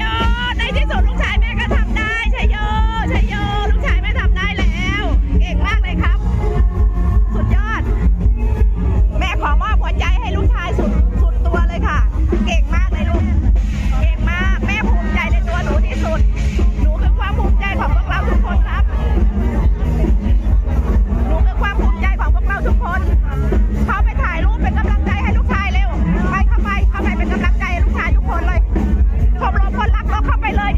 ยอในที่สุดลูกชายแม่ก็ทำได้